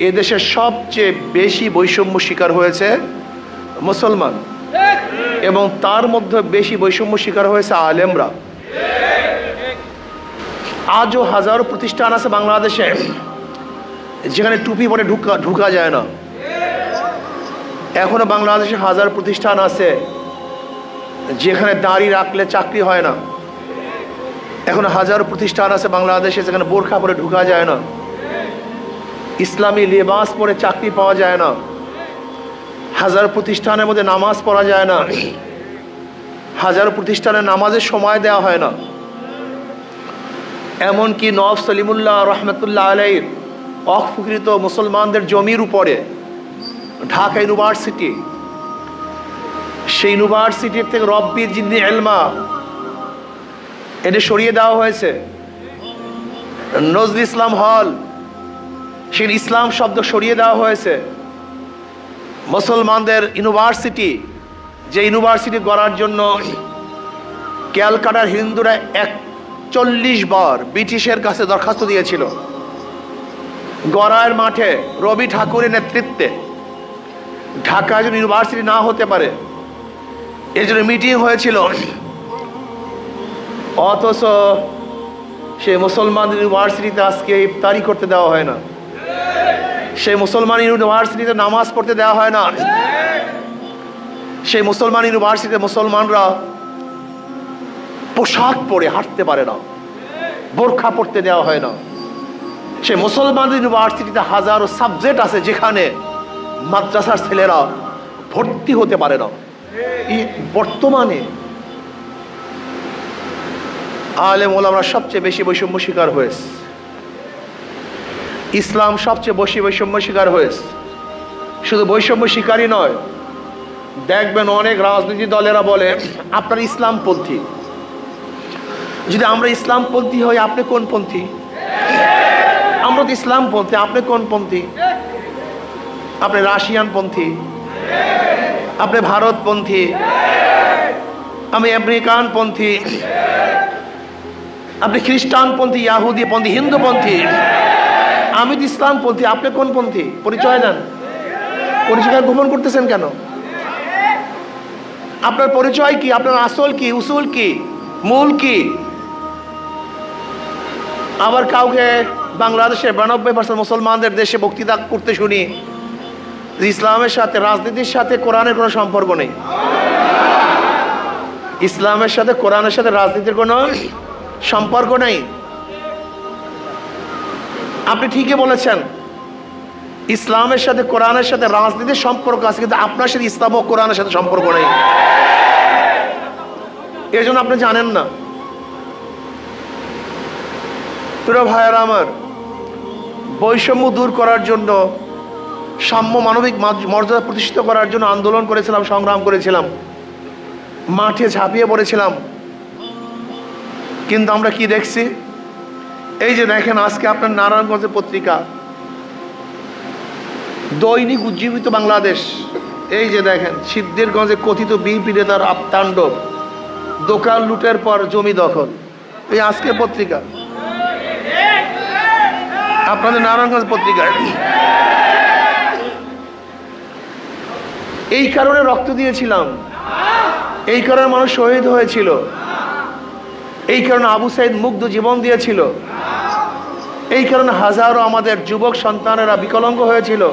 এদেশের সবচেয়ে বেশি বৈষম্য শিকার হয়েছে মুসলমান। এবং তার মধ্যে বেশি বৈষম্য শিকার হয়েছে আলেমরা। আজও হাজারো প্রতিষ্ঠান আছে বাংলাদেশে যেখানে টুপি পরে ঢুকা ঢুকা যায় না। এখনও বাংলাদেশে হাজার প্রতিষ্ঠান আছে যেখানে দাড়ি রাখলে চাকরি হয় না। এখন হাজারো প্রতিষ্ঠান আছে বাংলাদেশে যেখানে বোরখা পরে ঢুকা যায় না। ইসলামী লেবাস পরে চাকরি পাওয়া যায় না। হাজার প্রতিষ্ঠানের মধ্যে নামাজ পড়া যায় না। হাজার প্রতিষ্ঠানে নামাজের সময় দেওয়া হয় না। এমনকি নব সলিমুল্লাহ রহমতুল্লাহ আলাইর অফকৃত মুসলমানদের জমির উপরে ঢাকা ইউনিভার্সিটি, সেই ইউনিভার্সিটির থেকে রব্বির জিন্দি এলমা এটা সরিয়ে দেওয়া হয়েছে। নজরুল ইসলাম হল সেই ইসলাম শব্দ সরিয়ে দেওয়া হয়েছে। মুসলমানদের ইউনিভার্সিটি, যে ইউনিভার্সিটি গড়ার জন্য ক্যালকাটার হিন্দুরা একচল্লিশ বার ব্রিটিশের কাছে দরখাস্ত দিয়েছিল। গড়ায়ের মাঠে রবি ঠাকুরের নেতৃত্বে ঢাকা যেন ইউনিভার্সিটি না হতে পারে, এর জন্য মিটিং হয়েছিল। অথচ সে মুসলমান ইউনিভার্সিটিতে আজকে ইফতারি করতে দেওয়া হয় না। সেই মুসলমান ইউনিভার্সিটিতে নামাজ পড়তে দেওয়া হয় না। সেই মুসলমান ইউনিভার্সিটিতে মুসলমানরা পোশাক পরে হাঁটতে পারে না, বোরখা পড়তে দেওয়া হয় না। সে মুসলমান ইউনিভার্সিটিতে হাজারো সাবজেক্ট আছে যেখানে মাদ্রাসার ছেলেরা ভর্তি হতে পারে না। বর্তমানে আলেম ওলামরা সবচেয়ে বেশি বৈষম্য শিকার হয়েছে। ইসলাম সবচেয়ে বেশি বৈষম্য শিকার হয়েছে। শুধু বৈষম্য শিকারই নয়, দেখবেন অনেক রাজনীতি দলেরা বলে, আপনার ইসলামপন্থী। যদি আমরা ইসলামপন্থী হই, আপনি কোন পন্থী? আমরা তো ইসলামপন্থী, আপনি কোন পন্থী? আপনি রাশিয়ান পন্থী। আপনি ভারতপন্থী। আমি আমেরিকান পন্থী। আপনি খ্রিস্টানপন্থী পন্থী হিন্দুপন্থী আমি তো ইসলামপন্থী আপনি কোন পন্থী? পরিচয় দেন পরিচয় গোপন করতেছেন কেন? আপনার পরিচয় কি? আপনার আসল কি? উসুল কি? মূল কি? আবার কাউকে বাংলাদেশে বিরানব্বই পার্সেন্ট মুসলমানদের দেশে বক্তৃতা করতে শুনি, ইসলামের সাথে, রাজনীতির সাথে কোরআনের কোনো সম্পর্ক নেই। ইসলামের সাথে, কোরআনের সাথে, রাজনীতির কোনো সম্পর্ক নেই। আপনি ঠিকই বলেছেন। ইসলামের সাথে, কোরআনের সাথে রাজনীতির সম্পর্ক আছে, কিন্তু আপনার সাথে ইসলাম ও কোরআনের সাথে সম্পর্ক নেই। এর জন্য আপনি জানেন না। প্রিয় ভাইয়েরা আমার, বৈষম্য দূর করার জন্য, সাম্য মানবিক মর্যাদা প্রতিষ্ঠিত করার জন্য আন্দোলন করেছিলাম, সংগ্রাম করেছিলাম। মাঠে ঝাঁপিয়ে পড়েছিলাম। কিন্তু আমরা কি দেখছি? এই যে দেখেন, আজকে আপনার নারায়ণগঞ্জের পত্রিকা। দৈনিক উজ্জীবিত বাংলাদেশ। এই যে দেখেন, সিদ্ধিরগঞ্জে কথিত বিএনপি নেতার আপতাণ্ডব দোকান লুটের পর জমি দখল। এই আজকে পত্রিকা। আপনাদের নারায়ণগঞ্জ পত্রিকা। এই কারণে রক্ত দিয়েছিলাম। এই কারণে মানুষ শহীদ হয়েছিল। এই কারণে আবু সাইদ মুগ্ধ জীবন দিয়েছিল। এই কারণে হাজারো আমাদের যুবক সন্তানেরা বিকলাঙ্গ হয়েছিল।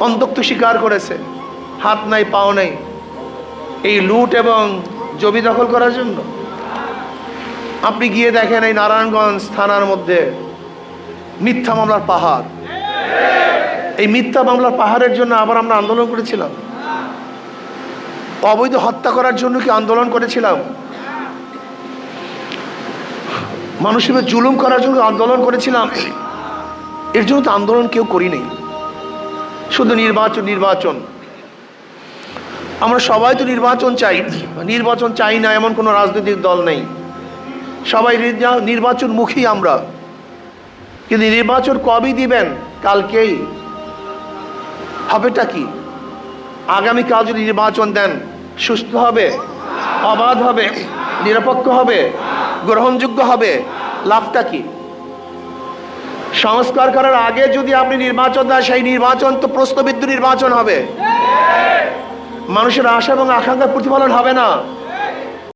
অন্তক্ত স্বীকার করেছে। হাত নাই, পাও নাই। এই লুট এবং জমি দখল করার জন্য। আপনি গিয়ে দেখেন এই নারায়ণগঞ্জ থানার মধ্যে মিথ্যা মামলার পাহাড়। এই মিথ্যা মামলার পাহাড়ের জন্য আবার আমরা আন্দোলন করেছিলাম। অবৈধ হত্যা করার জন্য কি আন্দোলন করেছিলাম? মানুষের জুলুম করার জন্য আন্দোলন করেছিলাম। এর জন্য তো আন্দোলন কেউ করিনি। শুধু নির্বাচন নির্বাচন। আমরা সবাই তো নির্বাচন চাই। নির্বাচন চাই না, এমন কোনো রাজনৈতিক দল নেই। সবাই নির্যা- নির্বাচনমুখী আমরা। কিন্তু নির্বাচন কবে দিবেন, কালকেই? হবেটা কি? আগামীকাল যদি নির্বাচন দেন, সুস্থ হবে, অবাধ হবে, নিরপেক্ষ হবে? গ্রহণযোগ্য হবে, লাভটা কি? সংস্কার করার আগে যদি আপনি নির্বাচন দেন, সেই নির্বাচন তো প্রশ্নবিদ্ধ নির্বাচন হবে। মানুষের আশা এবং আকাঙ্ক্ষার প্রতিফলন হবে না।